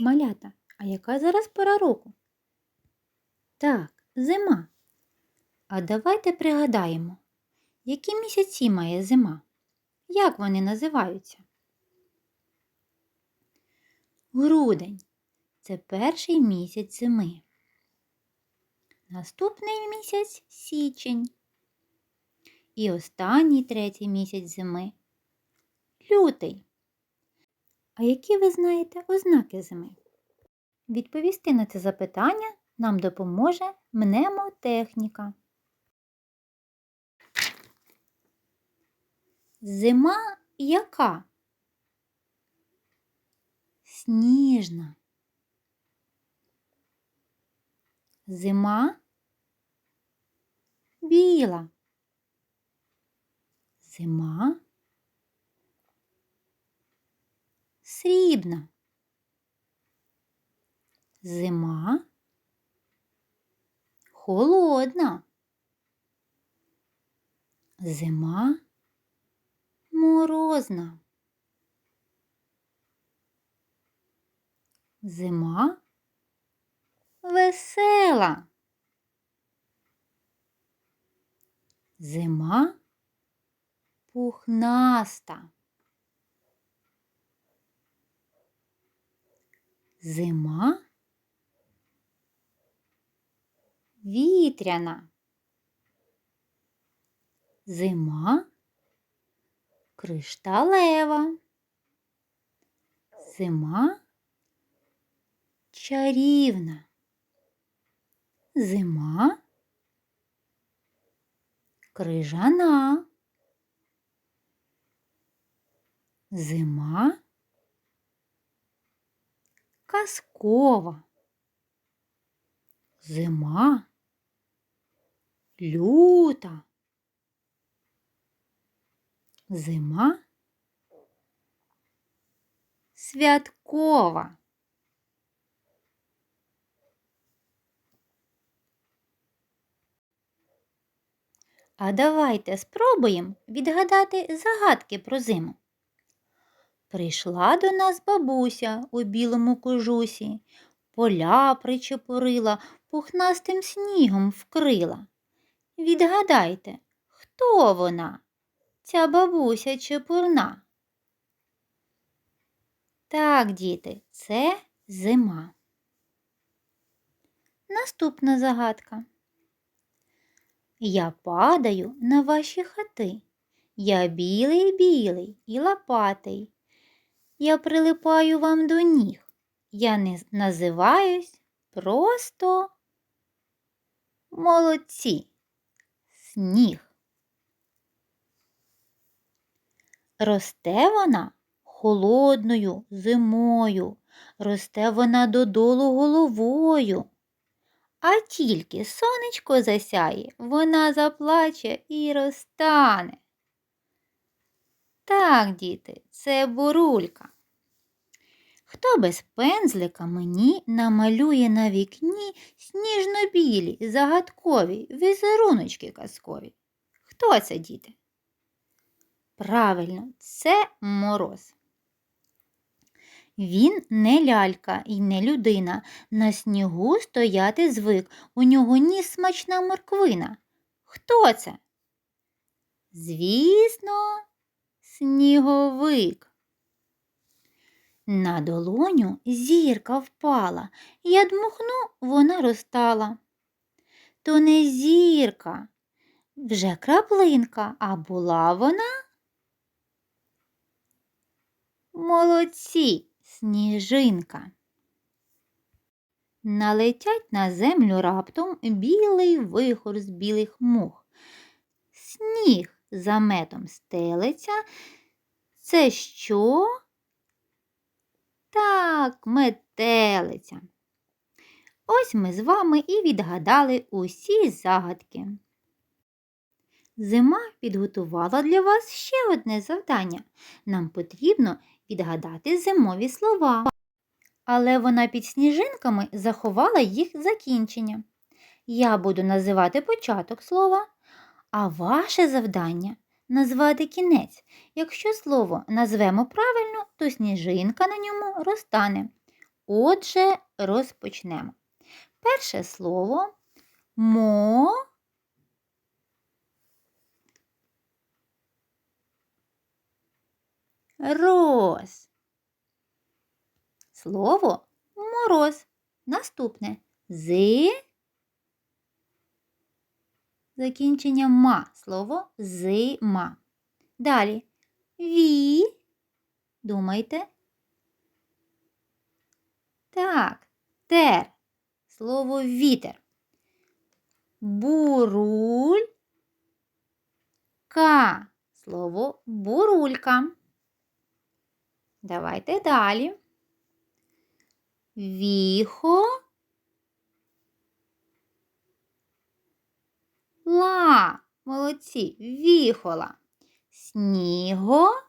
Малята, а яка зараз пора року? Так, зима. А давайте пригадаємо, які місяці має зима? Як вони називаються? Грудень це перший місяць зими. Наступний місяць січень. І останній третій місяць зими лютий. А які ви знаєте ознаки зими? Відповісти на це запитання нам допоможе мнемотехніка. Зима яка? Сніжна. Зима біла. Зима срібна. Зима холодна. Зима морозна. Зима весела. Зима пухнаста. Зима вітряна. Зима кришталева. Зима чарівна. Зима крижана. Зима казкова. Зима люта. Зима святкова. А давайте спробуємо відгадати загадки про зиму. Прийшла до нас бабуся у білому кожусі, поля причепурила, пухнастим снігом вкрила. Відгадайте, хто вона, ця бабуся чепурна? Так, діти, це зима. Наступна загадка. Я падаю на ваші хати. Я білий білий і лопатий. Я прилипаю вам до ніг. Я не називаюсь просто молодці. Сніг. Росте вона холодною зимою, росте вона додолу головою. А тільки сонечко засяє, вона заплаче і розтане. Так, діти, це бурулька. Хто без пензлика мені намалює на вікні сніжно-білі, загадкові, візеруночки казкові? Хто це, діти? Правильно, це мороз. Він не лялька і не людина. На снігу стояти звик. У нього ніс смачна морквина. Хто це? Звісно, сніговик. На долоню зірка впала. Я дмухну, вона розтала. То не зірка, вже краплинка, а була вона. Молодці, сніжинка. Налетять на землю раптом білий вихор з білих мух. Сніг заметом стелиться. Це що? Так, метелиця. Ось ми з вами і відгадали усі загадки. Зима підготувала для вас ще одне завдання. Нам потрібно відгадати зимові слова. Але вона під сніжинками заховала їх закінчення. Я буду називати початок слова, а ваше завдання назвати кінець. Якщо слово назвемо правильно, то сніжинка на ньому розтане. Отже, розпочнемо. Перше слово мо. Роз. Слово мороз. Наступне з. Закінчення ма. Слово зима. Далі ві. Думайте. Так, тер. Слово вітер. Буруль. Ка. Слово бурулька. Давайте далі. Віхо. Молодці. Віхола. Сніго.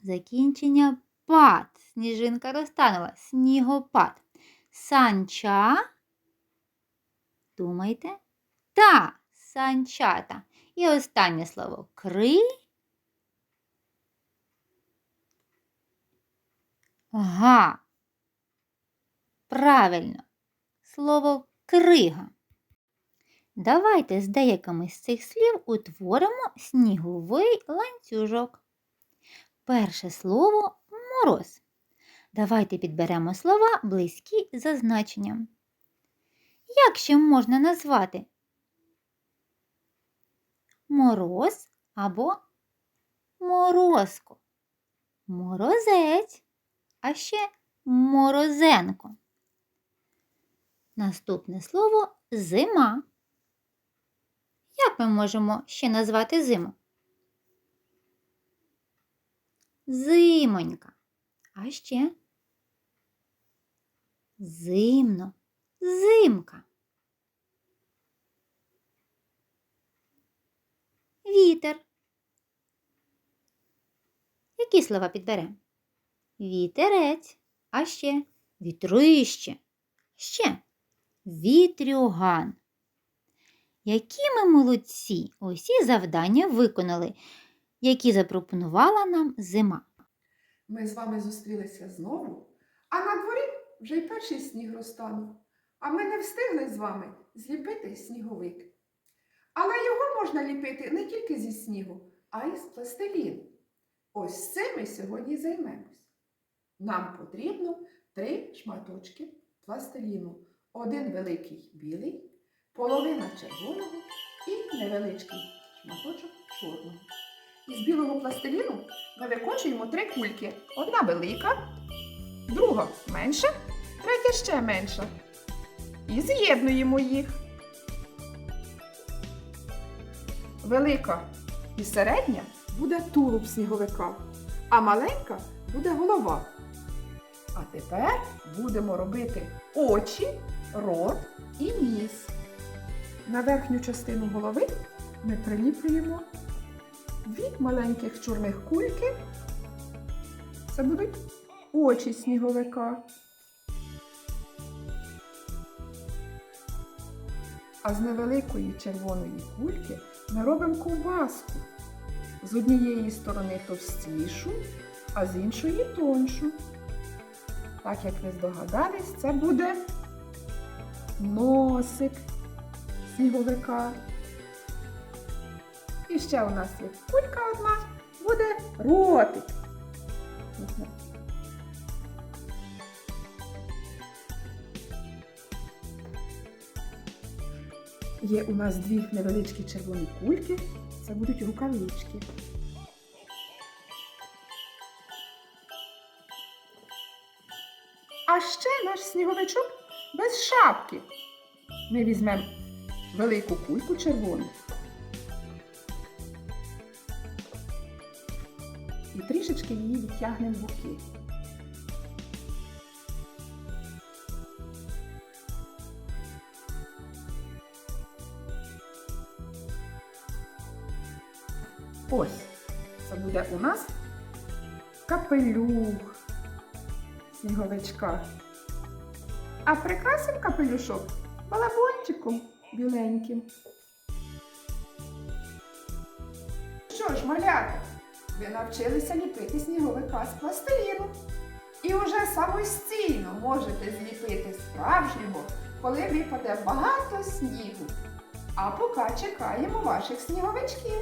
Закінчення пад. Сніжинка розтанула. Снігопад. Санча. Думайте. Та. Санчата. І останнє слово кри. Га. Правильно. Слово крига. Давайте з деякими з цих слів утворимо сніговий ланцюжок. Перше слово мороз. Давайте підберемо слова близькі за значенням. Як ще можна назвати мороз або морозко, морозець, а ще морозенко. Наступне слово зима. Як ми можемо ще назвати зиму? Зимонька. А ще зимно, зимка. Вітер. Які слова підберемо? Вітерець, а ще вітрище, ще вітрюган. Які ми молодці! Усі завдання виконали, які запропонувала нам зима. Ми з вами зустрілися знову, а на дворі вже й перший сніг розтанув. А ми не встигли з вами зліпити сніговик. Але його можна ліпити не тільки зі снігу, а й з пластиліну. Ось цим ми сьогодні займемось. Нам потрібно три шматочки пластиліну. Один великий білий, половина червоного і невеличкий шматочок чорного. Із білого пластиліну ми викочуємо три кульки. Одна велика, друга менша, третя ще менша. І з'єднуємо їх. Велика і середня буде тулуб сніговика, а маленька буде голова. А тепер будемо робити очі, рот і ніс. На верхню частину голови ми приліплюємо дві маленьких чорних кульки. Це будуть очі сніговика. А з невеликої червоної кульки ми робимо ковбаску. З однієї сторони товстішу, а з іншої тоншу. Так як ви здогадались, це буде носик сніговика. І ще у нас є кулька одна, буде ротик. Є у нас дві невеличкі червоні кульки, це будуть рукавички. А ще наш сніговичок без шапки. Ми візьмемо велику кульку червону. І трішечки її відтягнемо в боки. Ось, це буде у нас капелюх сніговичка. А прикрасимо капелюшок балабончиком біленьким. Що ж, малята, ви навчилися ліпити сніговика з пластиліну. І вже самостійно можете зліпити справжнього, коли випаде багато снігу. А поки чекаємо ваших сніговичків.